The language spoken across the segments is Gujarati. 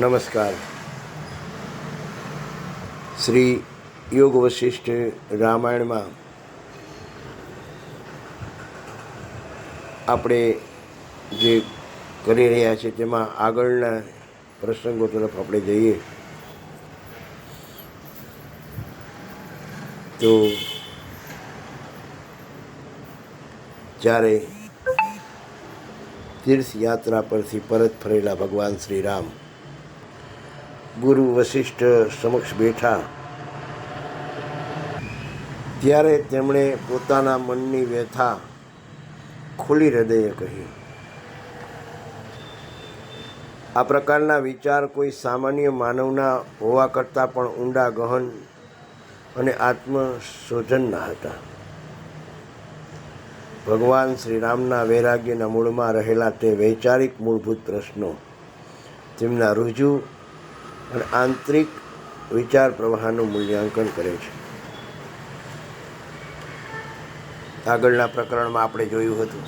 નમસ્કાર. શ્રી યોગ વશિષ્ઠ રામાયણમાં આપણે જે કરી રહ્યા છીએ તેમાં આગળના પ્રસંગો તરફ આપણે જઈએ. તો જ્યારે તીર્થયાત્રા પરથી પરત ફરેલા ભગવાન શ્રી રામ ગુરુ વશિષ્ઠ સમક્ષ બેઠા. ત્યારે તેમણે પોતાના મનની વ્યથા ખુલ્લી હૃદયે કહી. આ પ્રકારના વિચાર કોઈ સામાન્ય માનવના હોવા કરતાં પણ ઊંડા, ગહન અને આત્મશોધનના હતા. ભગવાન શ્રી રામના વૈરાગ્યના મૂળમાં રહેલા તે વૈચારિક મૂળભૂત પ્રશ્નો, તેમના રુજુ અને આંતરિક વિચાર પ્રવાહનું મૂલ્યાંકન કરે છે. આગળના પ્રકરણમાં આપણે જોયું હતું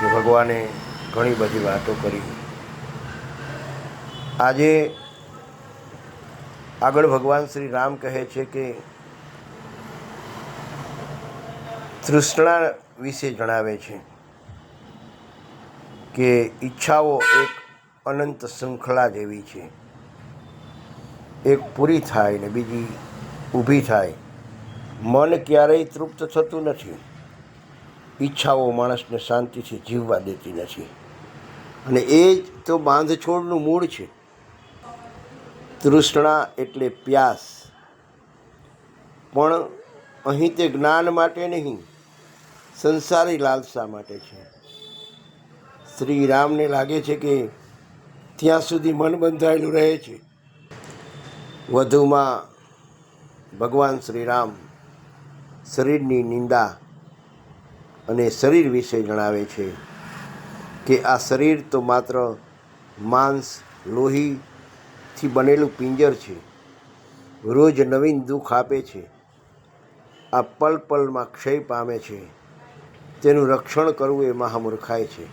કે ભગવાને ઘણી બધી વાતો કરી. આજે આગળ ભગવાન શ્રી રામ કહે છે કે તૃષ્ણા વિશે જણાવે છે કે ઈચ્છાઓ એક અનંત શૃંખલા જેવી છે. એક પૂરી થાય ને બીજી ઊભી થાય. મન ક્યારેય તૃપ્ત થતું નથી. ઈચ્છાઓ માણસને શાંતિથી જીવવા દેતી નથી. અને એ જ તો બાંધછોડનું મૂળ છે. તૃષ્ણા એટલે પ્યાસ. પણ અહીં તે જ્ઞાન માટે નહીં, સંસારી લાલસા માટે છે. શ્રી રામને લાગે છે કે ત્યાં સુધી મન બંધાયેલું રહે છે. વધુમાં ભગવાન શ્રી રામ શરીરની નિંદા અને શરીર વિશે જણાવે છે કે આ શરીર તો માત્ર માંસ, લોહીથી બનેલું પિંજર છે. રોજ નવીન દુઃખ આપે છે. આ પલ પલમાં ક્ષય પામે છે. તેનું રક્ષણ કરવું એ મહામૂર્ખાય છે.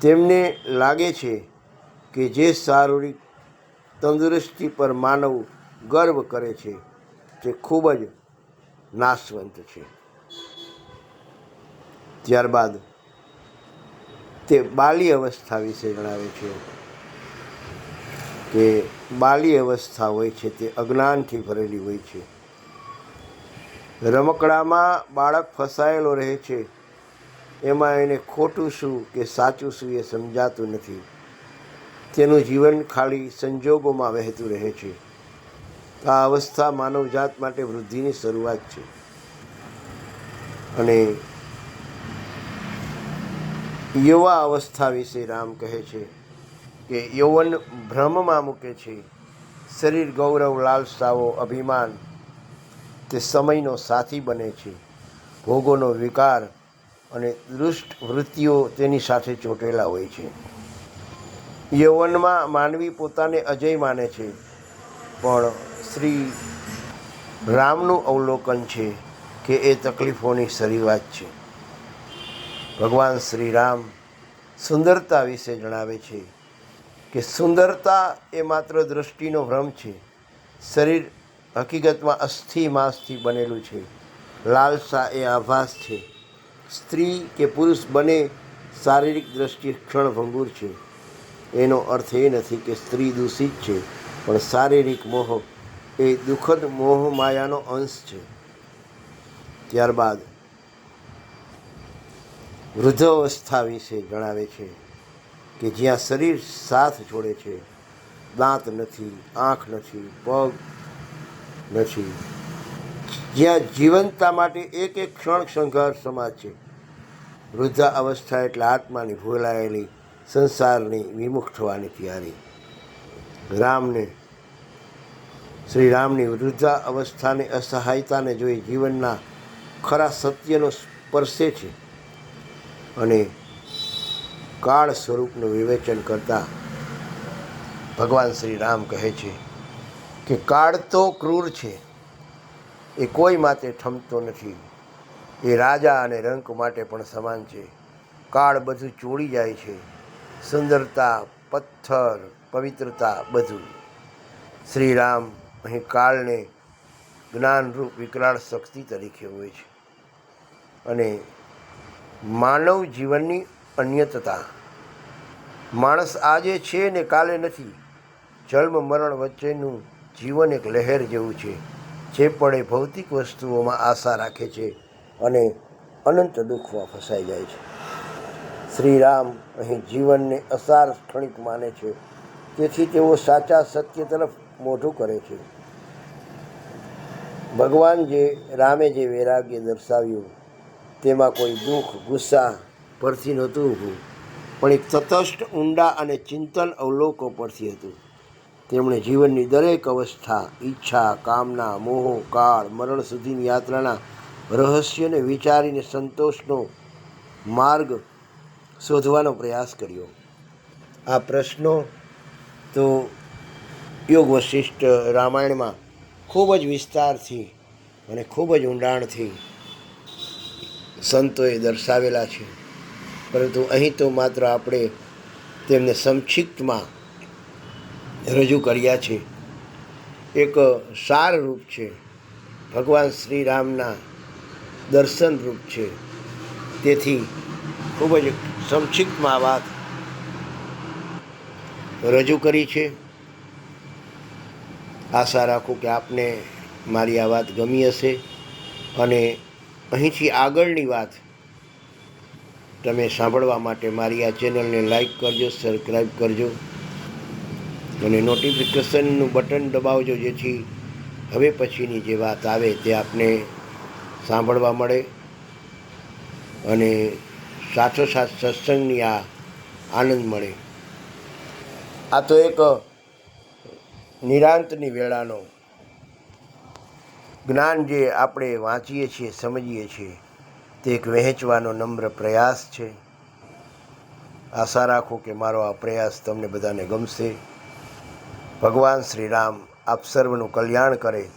તેમને લાગે છે કે જે શારીરિક તંદુરસ્તી પર માનવ ગર્વ કરે છે, તે ખૂબ જ નાશવંત છે. ત્યારબાદ તે બાલી અવસ્થા વિશે જણાવે છે કે બાલી અવસ્થા હોય છે તે અજ્ઞાનથી ભરેલી હોય છે. રમકડામાં બાળક ફસાયેલો રહે છે, એમાં એને ખોટું શું કે સાચું શું એ સમજાતું નથી. તેનું જીવન ખાલી સંજોગોમાં વહેતું રહે છે. આ અવસ્થા માનવજાત માટે વૃદ્ધિની શરૂઆત છે. અને યુવા અવસ્થા વિશે રામ કહે છે કે યૌવન ભ્રમમાં મૂકે છે. શરીર ગૌરવ, લાલસાઓ, અભિમાન તે સમયનો સાથી બને છે. ભોગોનો વિકાર અને દુષ્ટ વૃત્તિઓ તેની સાથે ચોંટેલા હોય છે. યૌવનમાં માનવી પોતાને અજય માને છે. પણ શ્રી રામનું અવલોકન છે કે એ તકલીફોની શરૂઆત છે. ભગવાન શ્રી રામ સુંદરતા વિશે જણાવે છે કે સુંદરતા એ માત્ર દૃષ્ટિનો ભ્રમ છે. શરીર હકીકતમાં અસ્થિ માંસથી બનેલું છે. લાલસા એ આભાસ છે. સ્ત્રી કે પુરુષ બને શારીરિક દ્રષ્ટિએ ક્ષણભંગુર છે. એનો અર્થ એ નથી કે સ્ત્રી દૂષિત છે, પણ શારીરિક મોહ એ દુઃખદ મોહ માયાનો અંશ છે. ત્યારબાદ વૃદ્ધાવસ્થા વિશે જણાવે છે કે જ્યાં શરીર સાથ જોડે છે, દાંત નથી, આંખ નથી, પગ નથી. જ્યાં જીવનતા માટે એક એક ક્ષણ સંઘર્ષ સમાજ છે. વૃદ્ધા અવસ્થા એટલે આત્માની ભૂલાયેલી સંસારની વિમુખ થવાની તૈયારી. રામને શ્રી રામની વૃદ્ધા અવસ્થાની અસહાયતાને જોઈ જીવનના ખરા સત્યનો સ્પર્શે છે અને કાળ સ્વરૂપનું વિવેચન કરતા ભગવાન શ્રી રામ કહે છે કે કાળ તો ક્રૂર છે, એ કોઈ માટે થમતો નથી. એ રાજા અને રંક માટે પણ સમાન છે. કાળ બધું ચોડી જાય છે. સુંદરતા, પથ્થર, પવિત્રતા બધું. શ્રી રામ અહીં કાળને જ્ઞાનરૂપ વિકરાળ શક્તિ તરીકે હોય છે. અને માનવ જીવનની અન્યતતા. માણસ આજે છે ને કાલે નથી. જન્મ, મરણ વચ્ચેનું જીવન એક લહેર જેવું છે, જે પણ એ ભૌતિક વસ્તુઓમાં આશા રાખે છે અને અનંત દુઃખમાં ફસાઈ જાય છે. શ્રી રામ અહીં જીવનને અસાર ક્ષણિક માને છે. તેથી તેઓ સાચા સત્ય તરફ મોઢું કરે છે. ભગવાન જે રામે જે વૈરાગ્ય દર્શાવ્યું, તેમાં કોઈ દુઃખ, ગુસ્સા પરથી નહોતું ઊભું પણ એક તટસ્થ ઊંડા અને ચિંતન અવલોકો પરથી હતું. તેમણે જીવનની દરેક અવસ્થા, ઈચ્છા, કામના, મોહ, કાળ, મરણ સુધીની યાત્રાના રહસ્યને વિચારીને સંતોષનો માર્ગ શોધવાનો પ્રયાસ કર્યો. આ પ્રશ્નો તો યોગ વશિષ્ઠ રામાયણમાં ખૂબ જ વિસ્તારથી અને ખૂબ જ ઊંડાણથી સંતોએ દર્શાવેલા છે. પરંતુ અહીં તો માત્ર આપણે તેમને સંક્ષિપ્તમાં રજૂ કર્યા છે. એક સાર રૂપ છે. ભગવાન શ્રી રામના દર્શન રૂપ છે. તેથી ખૂબ જ સંક્ષિપ્તમાં વાત રજૂ કરી છે. આશા રાખું કે આપને મારી આ વાત ગમી હશે અને અહીંથી આગળની વાત તમે સાંભળવા માટે મારી આ ચેનલને લાઈક કરજો સબસ્ક્રાઈબ કરજો અને નોટિફિકેશનનું બટન દબાવજો જેથી હવે પછીની જે વાત આવે તે આપને સાંભળવા મળે અને સાથોસાથ સત્સંગની આ આનંદ મળે. આ તો એક નિરાંતની વેળાનો જ્ઞાન જે આપણે વાંચીએ છીએ, સમજીએ છીએ, તે એક વહેંચવાનો નમ્ર પ્રયાસ છે. આશા રાખું કે મારો આ પ્રયાસ તમને બધાને ગમશે. ભગવાન શ્રી રામ આપ સર્વનું કલ્યાણ કરે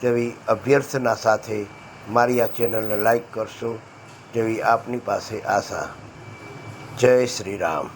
તેવી અભ્યર્થના સાથે મારી આ ચેનલને લાઈક કરશો. તેવી આપની પાસે આશા. જય શ્રી રામ.